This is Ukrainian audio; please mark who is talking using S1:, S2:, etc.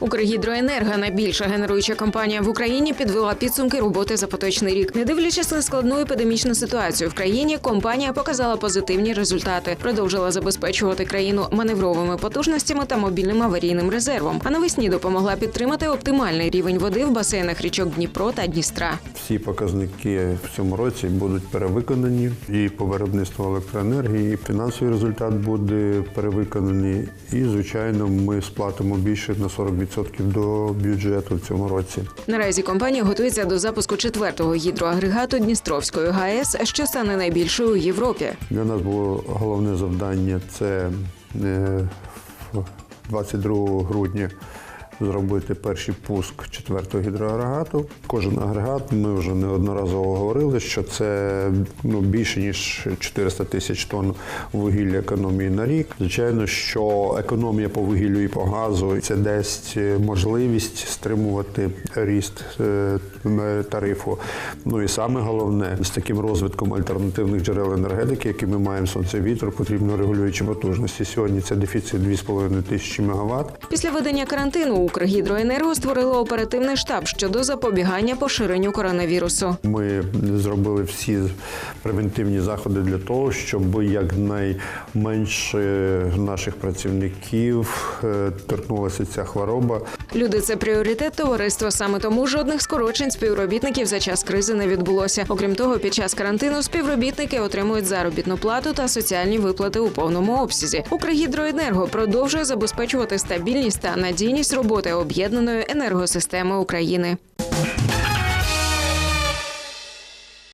S1: Укргідроенерго, найбільша генеруюча компанія в Україні, підвела підсумки роботи за поточний рік. Не дивлячись на складну епідемічну ситуацію в країні, компанія показала позитивні результати, продовжила забезпечувати країну маневровими потужностями та мобільним аварійним резервом. А навесні допомогла підтримати оптимальний рівень води в басейнах річок Дніпро та Дністра.
S2: Всі показники в цьому році будуть перевиконані і по виробництву електроенергії, і фінансовий результат буде перевиконаний. І, звичайно, ми сплатимо більше на 40% до бюджету в цьому році.
S1: Наразі компанія готується до запуску четвертого гідроагрегату Дністровської ГАЕС, що стане найбільшою у Європі.
S2: Для нас було головне завдання це е, 22 грудня зробити перший пуск четвертого гідроагрегату. Кожен агрегат ми вже неодноразово говорили, що це ну, більше ніж 400 тисяч тонн вугілля економії на рік. Звичайно, що економія по вугіллю і по газу це дасть можливість стримувати ріст е, тарифу. Ну і саме головне з таким розвитком альтернативних джерел енергетики, які ми маємо сонце вітер, потрібно регулюючі потужності. Сьогодні це дефіцит 2,5 тисячі мегаватт.
S1: Після введення карантину Укргідроенерго створило оперативний штаб щодо запобігання поширенню коронавірусу.
S2: Ми зробили всі превентивні заходи для того, щоб якнайменше наших працівників е, торкнулася ця хвороба.
S1: Люди це пріоритет товариства. Саме тому жодних скорочень співробітників за час кризи не відбулося. Окрім того, під час карантину співробітники отримують заробітну плату та соціальні виплати у повному обсязі. Укргідроенерго продовжує забезпечувати стабільність та надійність роботи об'єднаної енергосистеми України.